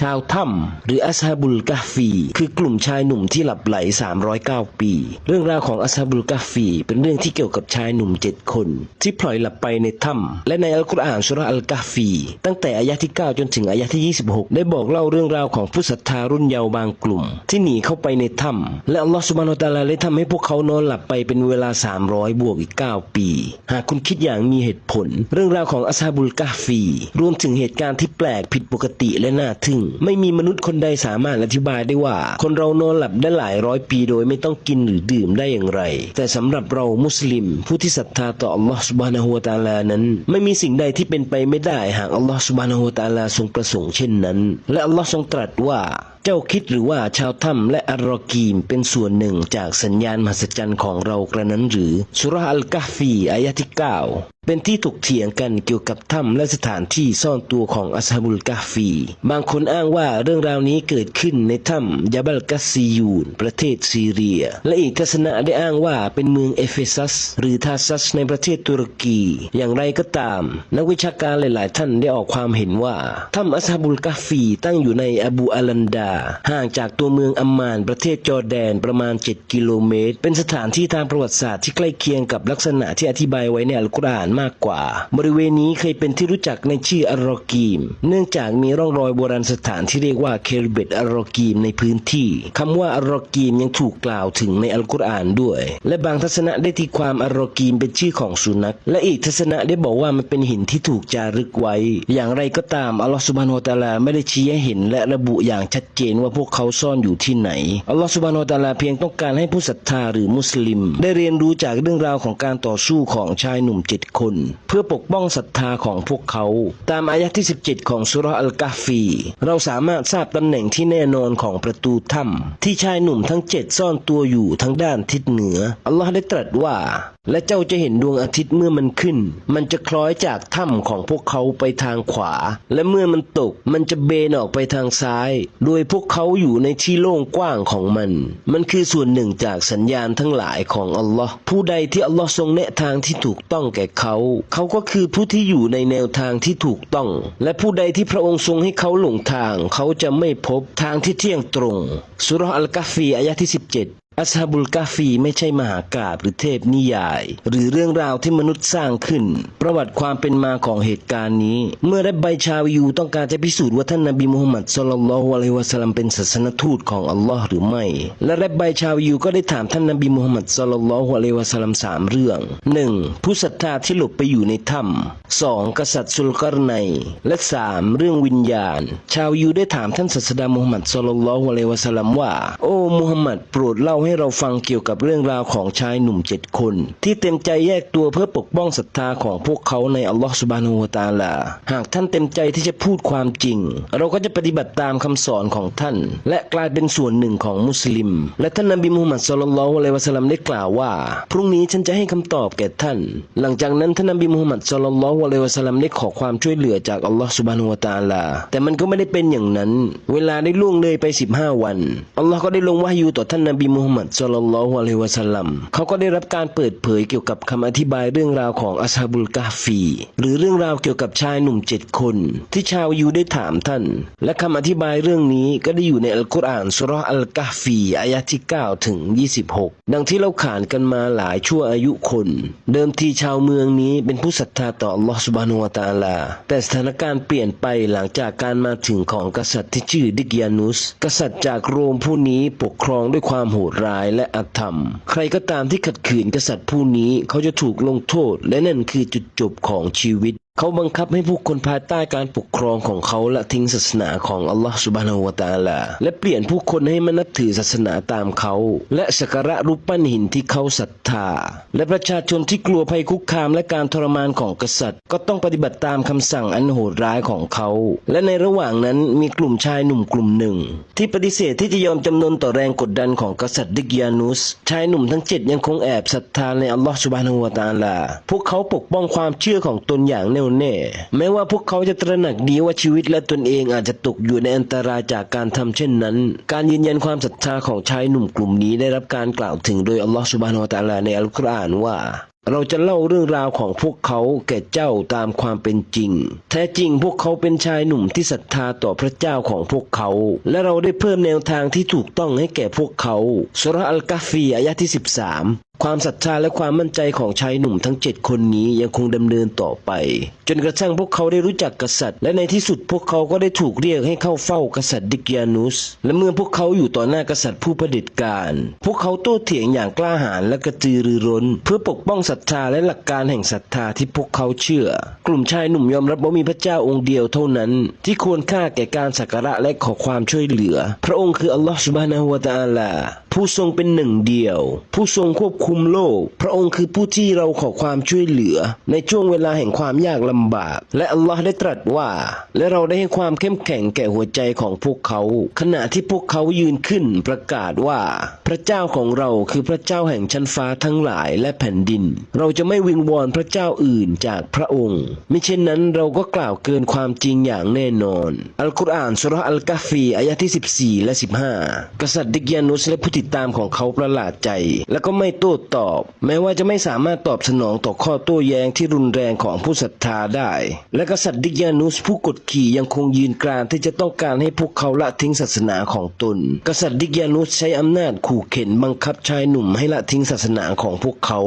ชาวถ้ำหรืออัสฮาบุลกะฟี คือกลุ่มชายหนุ่มที่หลับไหล 309 ปี เรื่องราวของอัสฮาบุลกะฟี เป็นเรื่องที่เกี่ยวกับชายหนุ่มเจ็ดคน ที่พลอยหลับไปในถ้ำและในอัลกุรอานสุราอัลกะฟี ตั้งแต่อายะที่ 9 จนถึงอายะที่ 26 ได้บอกเล่าเรื่องราวของผู้ศรัทธารุ่นเยาว์บางกลุ่ม ที่หนีเข้าไปในถ้ำและอัลลอฮฺสุบานะฮูวะตะอาลาได้ทำให้พวกเขานอนหลับไปเป็นเวลา 300 บวกอีก 9 ปี หากคุณคิดอย่างมีเหตุผล เรื่องราวของอัสฮาบุลกะฟี รวมถึงเหตุการณ์ที่แปลกผิดปกติและน่าทึ่งไม่มีมนุษย์คนใดสามารถอธิบายได้ว่า คนเรานอนหลับได้หลายร้อยปีโดยไม่ต้องกินหรือดื่มได้อย่างไร แต่สำหรับเรามุสลิม ผู้ที่ศรัทธาต่ออัลลอฮฺสุบานะฮูวาตาลานั้น ไม่มีสิ่งใดที่เป็นไปไม่ได้หากอัลลอฮฺสุบานะฮูวาตาลาทรงประสงค์เช่นนั้น และอัลลอฮ์ทรงตรัสว่าเจ้าคิดหรือว่าชาวถ้ำและอัลรอกีมเป็นส่วนหนึ่งจากสัญญาณมหัศจรรย์ของเรากระนั้นหรือสุราอัลกะฟีอายะที่ 9เป็นที่ถกเถียงกันเกี่ยวกับถ้ำและสถานที่ซ่อนตัวของอัสฮาบุลกะฮฟี บางคนอ้างว่าเรื่องราวนี้เกิดขึ้นในถ้ำยาบัลกัสซียูน ประเทศซีเรีย และอีกทัศนะได้อ้างว่าเป็นเมืองเอเฟซัส หรือทาซัสในประเทศตุรกี อย่างไรก็ตาม นักวิชาการหลาย ๆ ท่านได้ออกความเห็นว่าถ้ำอัสฮาบุลกะฮฟีตั้งอยู่ในอบูอาลันดาห่างจากตัวเมืองอัมมานประเทศจอร์แดนประมาณ 7 กิโลเมตร เป็นสถานที่ทางประวัติศาสตร์ที่ใกล้เคียงกับลักษณะที่อธิบายไว้ในอัลกุรอานมากกว่า บริเวณนี้เคยเป็นที่รู้จักในชื่ออัลรอกีม เนื่องจากมีร่องรอยโบราณสถานที่เรียกว่าเครเบตอัลรอกีมในพื้นที่คำว่าอัลรอกีมยังถูกกล่าวถึงในอัลกุรอานด้วย และบางทัศนะได้ตีความอัลรอกีมเป็นชื่อของสุนัข และอีกทัศนะได้บอกว่ามันเป็นหินที่ถูกจารึกไว้ อย่างไรก็ตามอัลลอฮฺสุบฮานาอัลตะอาลาไม่ได้ชี้ให้เห็นและระบุอย่างชัดเจนว่าพวกเขาซ่อนอยู่ที่ไหน อัลลอฮฺสุบานอตาลาเพียงต้องการให้ผู้ศรัทธาหรือมุสลิม ได้เรียนรู้จากเรื่องราวของการต่อสู้ของชายหนุ่มเจ็ดคน เพื่อปกป้องศรัทธาของพวกเขา ตามอายะที่ 17 ของสุราะห์อัลกะฮฟี เราสามารถทราบตำแหน่งที่แน่นอนของประตูถ้ำที่ชายหนุ่มทั้งเจ็ดซ่อนตัวอยู่ทั้งด้านทิศเหนือ อัลลอฮ์ได้ตรัสว่า และเจ้าจะเห็นดวงอาทิตย์เมื่อมันขึ้น มันจะคล้อยจากถ้ำของพวกเขาไปทางขวา และเมื่อมันตก มันจะเบนออกไปทางซ้าย โดยพวกเขาอยู่ในที่โล่งกว้างของมัน มันคือส่วนหนึ่งจากสัญญาณทั้งหลายของอัลลอฮ์ผู้ใดที่อัลลอฮ์ทรงแนะทางที่ถูกต้องแก่เขา เขาก็คือผู้ที่อยู่ในแนวทางที่ถูกต้อง และผู้ใดที่พระองค์ทรงให้เขาหลงทาง เขาจะไม่พบทางที่เที่ยงตรงสุราะห์อัลกะฮฟีอายะที่ 17 อัสฮาบุลกาฟีไม่ใช่มหากาพย์หรือเทพนิยาย หรือเรื่องราวที่มนุษย์สร้างขึ้น ประวัติความเป็นมาของเหตุการณ์นี้ เมื่อได้ใบชาวยูต้องการจะพิสูจน์ว่าท่านนบีมุฮัมมัดสุลลัลฮุอะลัยฮิวะสัลลัมเป็นศาสนทูตของอัลลอฮ์หรือไม่ และแรบใบชาวยูก็ได้ถามท่านนบีมุฮัมมัดสุลลัลฮุอะลัยฮิวะสัลลัมสามเรื่องหนึ่งผู้ศรัทธาที่หลบไปอยู่ในถ้ำสองกษัตริย์สุลกรนัยและสามเรื่องวิญญาณ ชาวยูได้ถามท่านศาสดามุฮัมมัดสุลลัลฮุอะลัยฮิวะสัลลัมว่า โอ้มุฮัมมัดโปรดเล่าใให้เราฟังเกี่ยวกับเรื่องราวของชายหนุ่มเจ็ดคน ที่เต็มใจแยกตัวเพื่อปกป้องศรัทธาของพวกเขาในอัลลอฮฺสุบานูวะตาลา หากท่านเต็มใจที่จะพูดความจริง เราก็จะปฏิบัติตามคำสอนของท่าน และกลายเป็นส่วนหนึ่งของมุสลิม และท่านนบีมุฮัมมัดสุลลัลลอะลัยวะสัลลัมได้กล่าวว่า พรุ่งนี้ฉันจะให้คำตอบแก่ท่าน หลังจากนั้นท่านนบีมุฮัมมัดสุลลัลลอะลัยวะสัลลัมได้ขอความช่วยเหลือจากอัลลอฮฺสุบานูวะตาลา แต่มันก็ไม่ได้เป็นอย่างนั้น เวลาได้ล่วงเลยไป 15 วันอัลลอฮ์ก็ได้ลงวะฮยูต่อท่านนบีมุฮัมมัดสุลลัลลอฮุอะลัยฮิวะสัลลัมเขาก็ได้รับการเปิดเผยเกี่ยวกับคำอธิบายเรื่องราวของอัสฮาบุลกาฟี หรือเรื่องราวเกี่ยวกับชายหนุ่มเจ็ดคน ที่ชาวยูได้ถามท่าน และคำอธิบายเรื่องนี้ก็ได้อยู่ในอัลกุรอานสุรอัลกาฟีอายะที่9ถึง26 ดังที่เราขานกันมาหลายชั่วอายุคน เดิมทีชาวเมืองนี้เป็นผู้ศรัทธาต่ออัลลอฮฺสุบานุวะตาลา แต่สถานการณ์เปลี่ยนไปหลังจากการมาถึงของกษัตริย์ที่ชื่อดิกยานุส กษัตริย์จากโรมผู้นี้ปกครองด้วยความโหดร้ายและอธรรม ใครก็ตามที่ขัดขืนกษัตริย์ผู้นี้เขาจะถูกลงโทษและนั่นคือจุดจบของชีวิต เขาบังคับให้ผู้คนภายใต้การปกครองของเขาละทิ้งศาสนาของอัลลอฮฺสุบฮานาหูวตาลาและเปลี่ยนผู้คนให้มานับถือศาสนาตามเขา และสักการะรูปปั้นหินที่เขาศรัทธา และประชาชนที่กลัวภัยคุกคามและการทรมานของกษัตริย์ ก็ต้องปฏิบัติตามคำสั่งอันโหดร้ายของเขา และในระหว่างนั้นมีกลุ่มชายหนุ่มกลุ่มหนึ่ง ที่ปฏิเสธที่จะยอมจำนนต่อแรงกดดันของกษัตริย์ดิกยานุสชายหนุ่มทั้งเจ็ดยังคงแอบศรัทธาในอัลลอฮฺสุบฮานาหูวตาลาพวกเขาปกป้องความเชื่อของตนอย่างแน่วแน่ แม้ว่าพวกเขาจะตระหนักดีว่าชีวิตและตนเองอาจจะตกอยู่ในอันตรายจากการทำเช่นนั้น การยืนยันความศรัทธาของชายหนุ่มกลุ่มนี้ได้รับการกล่าวถึงโดยอัลลอฮฺสุบฮานาหูวะตะอาลาในอัลกุรอานว่าเราจะเล่าเรื่องราวของพวกเขาแก่เจ้าตามความเป็นจริง แท้จริงพวกเขาเป็นชายหนุ่มที่ศรัทธาต่อพระเจ้าของพวกเขา และเราได้เพิ่มแนวทางที่ถูกต้องให้แก่พวกเขาสุราอัลกาฟีอายะที่ 13 ความศรัทธาและความมั่นใจของชายหนุ่มทั้งเจ็ดคนนี้ยังคงดำเนินต่อไป จนกระทั่งพวกเขาได้รู้จักกษัตริย์ และในที่สุดพวกเขาก็ได้ถูกเรียกให้เข้าเฝ้ากษัตริย์ดิกยานุส และเมื่อพวกเขาอยู่ต่อหน้ากษัตริย์ผู้เผด็จการ พวกเขาโต้เถียงอย่างกล้าหาญและกระตือรือร้น เพื่อปกป้องศรัทธาและหลักการแห่งศรัทธาที่พวกเขาเชื่อ กลุ่มชายหนุ่มยอมรับว่ามีพระเจ้าองค์เดียวเท่านั้น ที่ควรค่าแก่การสักการะและขอความช่วยเหลือ พระองค์คืออัลลอฮฺสุบฮานะฮูวะตาลาผู้ทรงเป็นหนึ่งเดียว ผู้ทรงควบคุมโลก พระองค์คือผู้ที่เราขอความช่วยเหลือ ในช่วงเวลาแห่งความยากลำบาก และอัลลอฮ์ได้ตรัสว่า และเราได้ให้ความเข้มแข็งแก่หัวใจของพวกเขา ขณะที่พวกเขายืนขึ้นประกาศว่า พระเจ้าของเราคือพระเจ้าแห่งชั้นฟ้าทั้งหลายและแผ่นดิน เราจะไม่วิงวอนพระเจ้าอื่นจากพระองค์มิเช่นนั้นเราก็กล่าวเกินความจริงอย่างแน่นอนอัลกุรอานสุรอัลกาฟีอายะที่ 14 และ 15 กษัตริย์ดิกยานุสและผู้ติดตามของเขาประหลาดใจ และก็ไม่โต้ตอบ แม้ว่าจะไม่สามารถตอบสนองต่อข้อโต้แย้งที่รุนแรงของผู้ศรัทธาได้ และกษัตริย์ดิกยานุสผู้กดขี่ยังคงยืนกรานที่จะต้องการให้พวกเขาละทิ้งศาสนาของตน กษัตริย์ดิกยานุสใช้อำนาจขู่เข็นบังคับชายหนุ่มให้ละทิ้งศาสนาของพวกเขา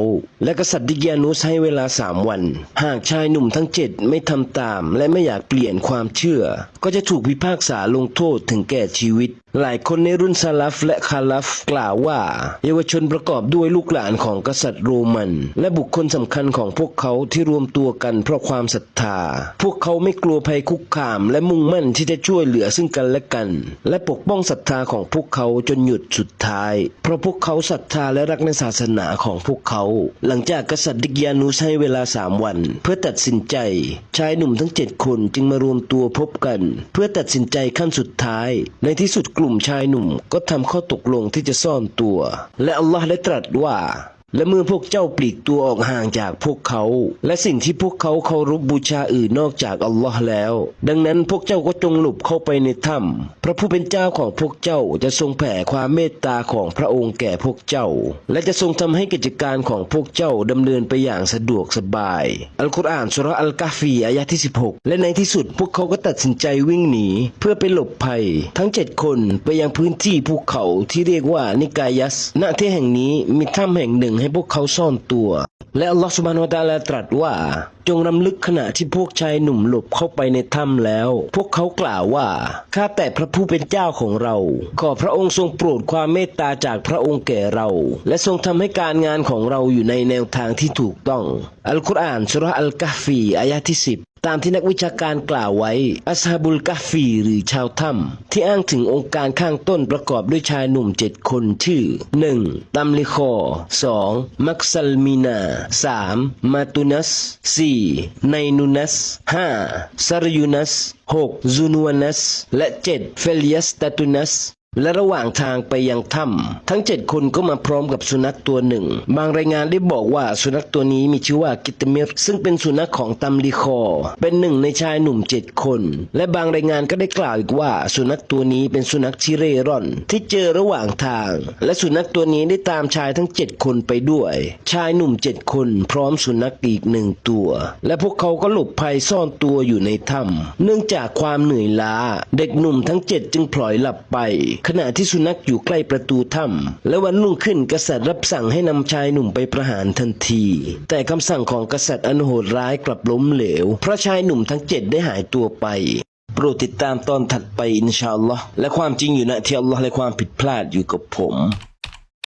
และกษัตริย์ดิกยานุสให้เวลาสามวัน หากชายหนุ่มทั้งเจ็ดไม่ทำตาม และไม่อยากเปลี่ยนความเชื่อ ก็จะถูกพิพากษาลงโทษถึงแก่ชีวิต หลายคนในรุ่นซาลัฟและคาลัฟกล่าวว่า เยาวชนประกอบด้วยลูกหลานของกษัตริย์โรมัน และบุคคลสำคัญของพวกเขาที่รวมตัวกันเพราะความศรัทธา พวกเขาไม่กลัวภัยคุกคาม และมุ่งมั่นที่จะช่วยเหลือซึ่งกันและกัน และปกป้องศรัทธาของพวกเขาจนหยุดสุดท้าย เพราะพวกเขาศรัทธาและรักในศาสนาของพวกเขา หลังจากกษัตริย์ดิกยานุสให้เวลาสามวัน เพื่อตัดสินใจชายหนุ่มทั้งเจ็ดคนจึงมารวมตัวพบกัน เพื่อตัดสินใจขั้นสุดท้าย ในที่สุดกลุ่มชายหนุ่มก็ทำข้อตกลงที่จะซ่อนตัว และอัลลอฮ์ได้ตรัสว่า และเมื่อพวกเจ้าปลีกตัวออกห่างจากพวกเขา และสิ่งที่พวกเขาเคารพบูชาอื่นนอกจากอัลลอฮ์แล้ว ดังนั้นพวกเจ้าก็จงหลบเข้าไปในถ้ำพระผู้เป็นเจ้าของพวกเจ้าจะทรงแผ่ความเมตตาของพระองค์แก่พวกเจ้า และจะทรงทำให้กิจการของพวกเจ้าดำเนินไปอย่างสะดวกสบาย อัลกุรอานสุรอัลกาฟีอายะที่ 16 และในที่สุดพวกเขาก็ตัดสินใจวิ่งหนี เพื่อไปหลบภัย ทั้งเจ็ดคนไปยังพื้นที่ภูเขาที่เรียกว่านิกายัส ณที่แห่งนี้มีถ้ำแห่งหนึ่งให้พวกเขาซ่อนตัว และอัลลอฮฺสุบานาอตาลาตรัสว่า จงรำลึกขณะที่พวกชายหนุ่มหลบเข้าไปในถ้ำแล้ว พวกเขากล่าวว่าข้าแต่พระผู้เป็นเจ้าของเรา ขอพระองค์ทรงโปรดความเมตตาจากพระองค์แก่เรา และทรงทำให้การงานของเราอยู่ในแนวทางที่ถูกต้อง อัลกุรอานสุราะห์อัลกัฮฟีอายะที่10 ตามที่นักวิชาการกล่าวไว้อัสฮาบุลกะฮฟีหรือชาวถ้ำที่อ้างถึงองค์การข้างต้นประกอบด้วยชายหนุ่มเจ็ดคนชื่อ 1. ตัมลิคอ 2. มักซัลมีนา 3. มาตุนัส 4. ไนนุนัส 5. ซารยูนัส 6. ซูนวานัส และ 7. เฟลิยัสตาตุนัส และระหว่างทางไปยังถ้ำทั้งเจ็ดคนก็มาพร้อมกับสุนัขตัวหนึ่ง บางรายงานได้บอกว่าสุนัขตัวนี้มีชื่อว่ากิตเมิรซึ่งเป็นสุนัขของตัมลีคอ เป็นหนึ่งในชายหนุ่มเจ็ดคน และบางรายงานก็ได้กล่าวอีกว่า สุนัขตัวนี้เป็นสุนัขที่เร่ร่อน ที่เจอระหว่างทาง และสุนัขตัวนี้ได้ตามชายทั้งเจ็ดคนไปด้วย ชายหนุ่มเจ็ดคนพร้อมสุนัขอีกหนึ่งตัว และพวกเขาก็หลบภัยซ่อนตัวอยู่ในถ้ำเนื่องจากความเหนื่อยล้า เด็กหนุ่มทั้งเจ็ดจึงพลอยหลับไปขณะที่สุนัขอยู่ใกล้ประตูถ้ำและวันรุ่งขึ้นกษัตริย์รับสั่งให้นำชายหนุ่มไปประหารทันที แต่คำสั่งของกษัตริย์อันโหดร้ายกลับล้มเหลวเพราะชายหนุ่มทั้งเจ็ดได้หายตัวไปโปรดติดตามตอนถัดไปอินชาอัลลอฮ์และความจริงอยู่ณที่อัลลอฮ์และความผิดพลาดอยู่กับผม